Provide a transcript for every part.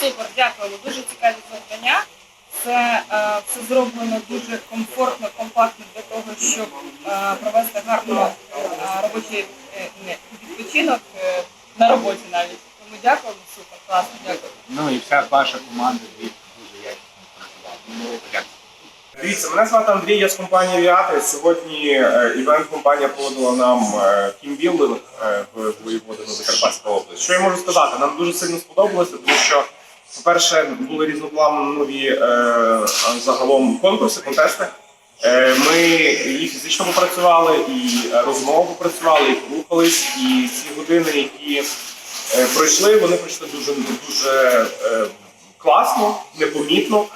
Супер, дякую. Дуже цікаві завдання. Це все зроблено дуже комфортно, компактно для того, щоб е, провести гарно е, робочий е, відпочинок на роботі навіть. Тому дякую, супер, класно, дякую. Ну і вся ваша команда від дуже якісно працювала. Дякую. Дивіться, мене звати Андрій, я з компанії Віати. Сьогодні е, івент-компанія поводила нам тімбілдинг в Воєводину Закарпатська область. Що я можу сказати? Нам дуже сильно сподобалося, тому що, по-перше, були різнопланові е, загалом конкурси, контести. Е, Ми і фізично попрацювали, і розмову попрацювали, і порухались. І ці години, які е, пройшли, вони пройшли дуже дуже класно, непомітно.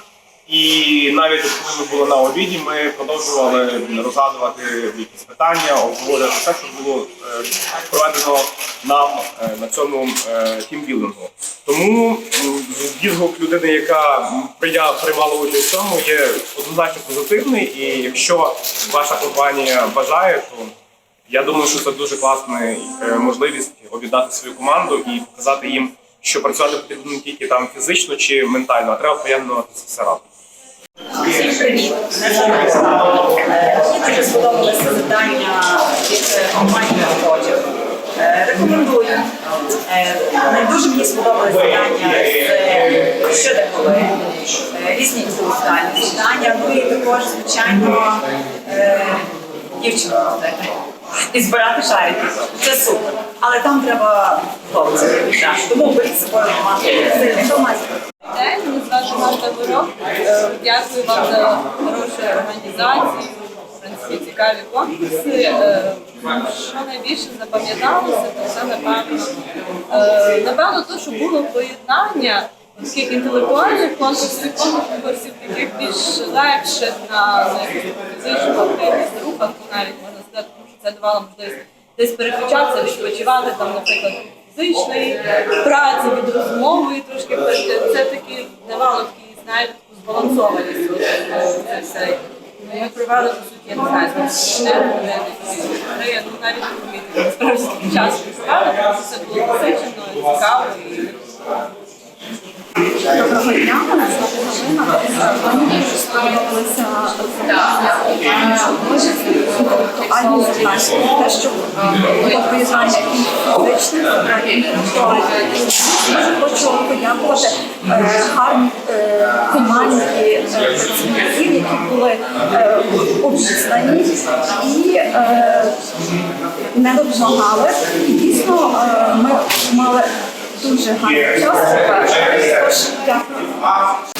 І навіть коли ми були на обіді, ми продовжували розгадувати якісь питання, обговорювати все, що було проведено нам на цьому тімбілдингу. Тому відгук людини, яка приймала участь в цьому, є однозначно позитивний. І якщо ваша компанія бажає, то я думаю, що це дуже класна е, можливість об'єднати свою команду і показати їм, що працювати потрібно не тільки там фізично чи ментально, а треба поєднувати це все разом. Оксана. Е, Мені дуже сподобалося завдання від е, компанії Project. Не дуже мені сподобалося завдання з що коли, е, різні інтелектуальні завдання. Ну і також, звичайно, е, дівчину ходити. І збирати шарики. Це супер. Але там треба хлопців. Тому беріть з собою Бурок. Е, Дякую вам за хорошу організацію. В принципі, цікаві конкурси. Е, Що найбільше запам'яталося, то це напевно. е, Напевно, то, що було поєднання таких інтелектуальних конкурсів, конкурсів таких більш легших на, фізичну активність, руханку навіть можна сказати, тому що це давало можливість десь переключатися, відпочивати там, наприклад, фізичної праці, від розмови трошки. Це таки давало такий, знаєте, таку Ми провели, по суті, я не знаю, з 4 години, три, ну навіть. Насправді такий час провели, тому що це було насичено, цікаво. І... Доброго дня, мене звати Галина. Е, Мені дуже актуальні завдання. Те, що поєднання фізичних завдань, і інтелектуальних. Дуже хочу подякувати е, гарній е, команді е, працівників, які були е, обізнані і е, не допомагали. І дійсно е, ми мали дуже гарний час. Дякую.